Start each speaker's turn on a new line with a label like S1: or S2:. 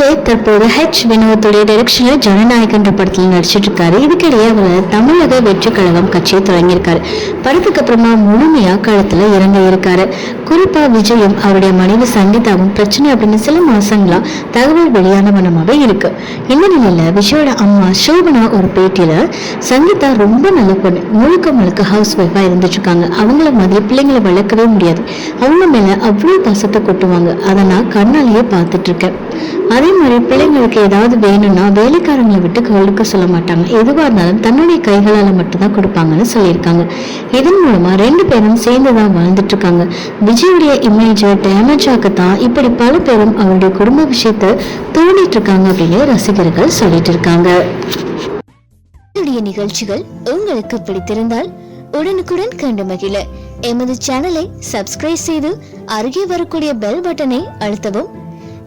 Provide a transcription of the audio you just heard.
S1: விஜய் தற்போது ஹெச் வினோத்துடைய டைரக்ஷன்ல ஜனநாயகன்ற என்ற படத்தில் நடிச்சிட்டு இருக்காரு இதுக்கிடையே அவர் தமிழக வெற்றி கழகம் கட்சியை தொடங்கியிருக்காரு. படத்துக்கு அப்புறமா முழுமையா களத்துல இறங்க இருக்காரு குறிப்பா விஜயும் அவருடைய மனைவி சங்கீதாவும் பிரச்சனை அப்படின்னு சில மாசங்களா தகவல் வெளியான வண்ணமாவே இருக்கு. இந்த நிலையில விஜயோட அம்மா சோபனா ஒரு பேட்டியில சங்கீதா ரொம்ப நல்ல பொண்ணு. முழுக்க முழுக்க ஹவுஸ் ஒய்ஃபா இருந்துட்டு இருக்காங்க அவங்கள மாதிரி பிள்ளைங்களை வளர்க்கவே முடியாது. அவங்க மேல அவ்வளவு பாசத்தை கொட்டுவாங்க. அதை நான் கண்ணாலேயே பார்த்துட்டு இருக்கேன் அதே மாதிரி பிள்ளைங்களுக்கு ஏதாவது வேணும்னா வேலைக்காரங்களை விட்டு கொடுக்க சொல்ல மாட்டாங்க. எதுவாக இருந்தாலும் தன்னுடைய கைகளால் மட்டும்தான் கொடுப்பாங்கன்னு சொல்லியிருக்காங்க. இதன் மூலமாக ரெண்டு பேரும் சேர்ந்து தான் வாழ்ந்துட்டு இருக்காங்க விஜயுடைய இமேஜை டேமேஜ் ஆக்கத்தான் இப்படி பல பேரும் அவருடைய குடும்ப விஷயத்தை தோண்டிட்டு இருக்காங்க அப்படின்னு ரசிகர்கள் சொல்லிட்டு இருக்காங்க
S2: என்னுடைய நிகழ்ச்சிகள் உங்களுக்கு பிடித்திருந்தால் உடனுக்குடன் கண்டு மகிழ. எமது சேனலை சப்ஸ்கிரைப் செய்து அருகே வரக்கூடிய பெல் பட்டனை அழுத்தவும்